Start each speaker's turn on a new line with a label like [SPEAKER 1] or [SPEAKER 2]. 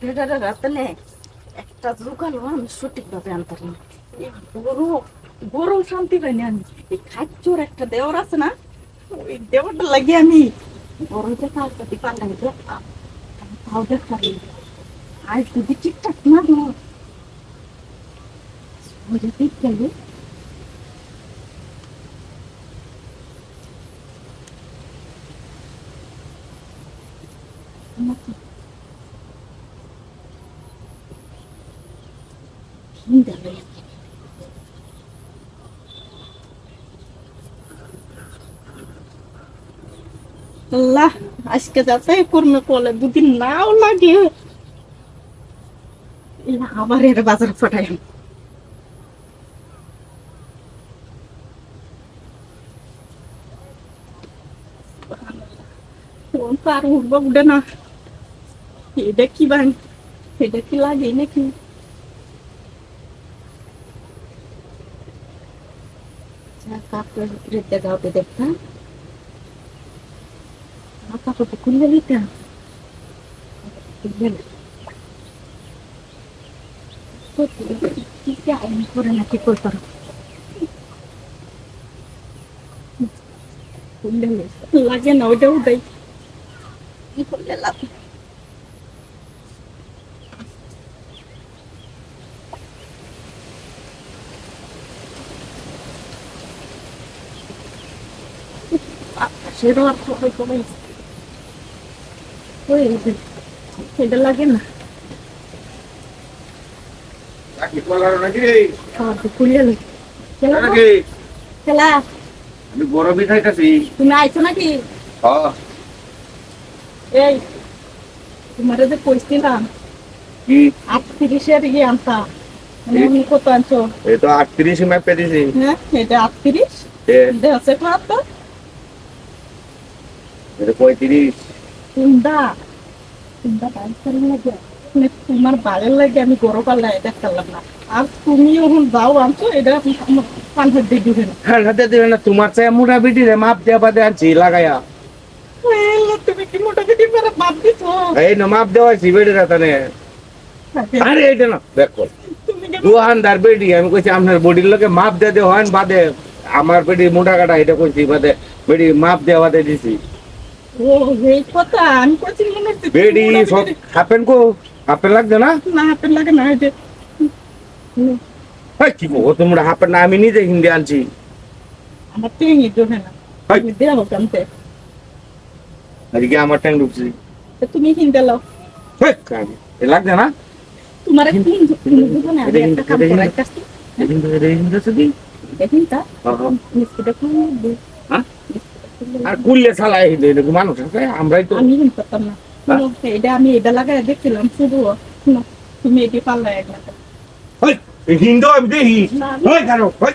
[SPEAKER 1] বেটারা রাতে নে একটা জোগালো আমি সঠিকভাবে আনতে পারি না। বড় বড় শান্তি পাইনি আমি। এই খাচ্চোর একটা দেওয়ার আছে না, ওই দেওয়ারটা লাগিয়ে আমি বড় দেখা যদি পাল্লাই দেখতাম তাও দেখতাম আজ যদি ঠিকঠাক না দেবো যে ঠিক গেলে। আমাকে আল্লাহ, আজকে যাতে কর্মে কলে দুদিন নাও লাগে। আবার এর বাজার ফাটাই পার উঠবো উঠে না। এটা কি বান? এটা কি লাগে নাকি? কাপড় রেতে গাওতে দেখতাম আমার কাপড়টা খুলে দিতাম খুলবে না করে না কি করতাম। লাগে না ওটা ওটাই কি করলে লাভ সেরও আর সবাই হয়ে গেছে এটা লাগে না। খেলা
[SPEAKER 2] আমি বড় মিঠাইটাছি
[SPEAKER 1] তুমি আইছো নাকি?
[SPEAKER 2] হ্যাঁ।
[SPEAKER 1] এই তোমার যে কইছিলাম আটত্রিশের ইয়ে আনতা। মানে কত আনছো?
[SPEAKER 2] আটত্রিশ দিছি
[SPEAKER 1] হ্যাঁ এটা আটত্রিশ। তো
[SPEAKER 2] এটা পঁয়ত্রিশ।
[SPEAKER 1] করে লাগে। মানে তোমার বাড়ির লাগে আমি গরম পাল্লা এটা করলাম না। আর তুমি যখন যাও আনছো এটা আমার পাঞ্চার দিবে না
[SPEAKER 2] হাতে দেবে না তোমার চাই মোটা বিটি রে মাপ দেওয়া বাদে আনছি লাগাইয়া
[SPEAKER 1] তুমি কি মোটামুটি করে বাদ দিছো?
[SPEAKER 2] এই না মাপ দেওয়া হয়েছি বেটি রাতানে আরে এটা না দেখো
[SPEAKER 1] তুমি
[SPEAKER 2] বেটি আমি কইছি আপনার বডির লোকে মাপ হয় বাদে আমার বেটি মোটা কাটা এটা কইছি বাদে বেটি মাপ দেওয়া বাদে দিছি।
[SPEAKER 1] ও এই কথা আমি কইছি মনে হচ্ছে তুমি
[SPEAKER 2] সব হাফেন কো? হাফেন লাগবে না?
[SPEAKER 1] না হাতে লাগে না এই যে
[SPEAKER 2] কি বলব তোমরা হাফেন না আমি নিজে হিন্দি আনছি।
[SPEAKER 1] আমার টেঙ্গি জোরে না।
[SPEAKER 2] হাই।
[SPEAKER 1] তুমি দেও
[SPEAKER 2] আজকে আমার ট্যাং ঢুকছি।
[SPEAKER 1] তুমি হিন্দে লাও
[SPEAKER 2] কাজ। লাগবে না?
[SPEAKER 1] তোমার
[SPEAKER 2] হিন্দে-
[SPEAKER 1] করাইতাছি
[SPEAKER 2] এদিন তো এদিন তো শুধু
[SPEAKER 1] দেখুন তা
[SPEAKER 2] হ্যাঁ।
[SPEAKER 1] মিস্ত্রিটা খুলে দে
[SPEAKER 2] হ্যাঁ?
[SPEAKER 1] মিস্ত্রিটা খুলে
[SPEAKER 2] আর কুললে চালাই এরকম মানুষ আছে আমরাই তো
[SPEAKER 1] আমি করতাম না। এটা আমি এটা লাগাই দেখছিলাম শুধু তুমি এটি পাল্লা এক লাগাই
[SPEAKER 2] হিন্দু আমি দেখি। হয় কারও ওই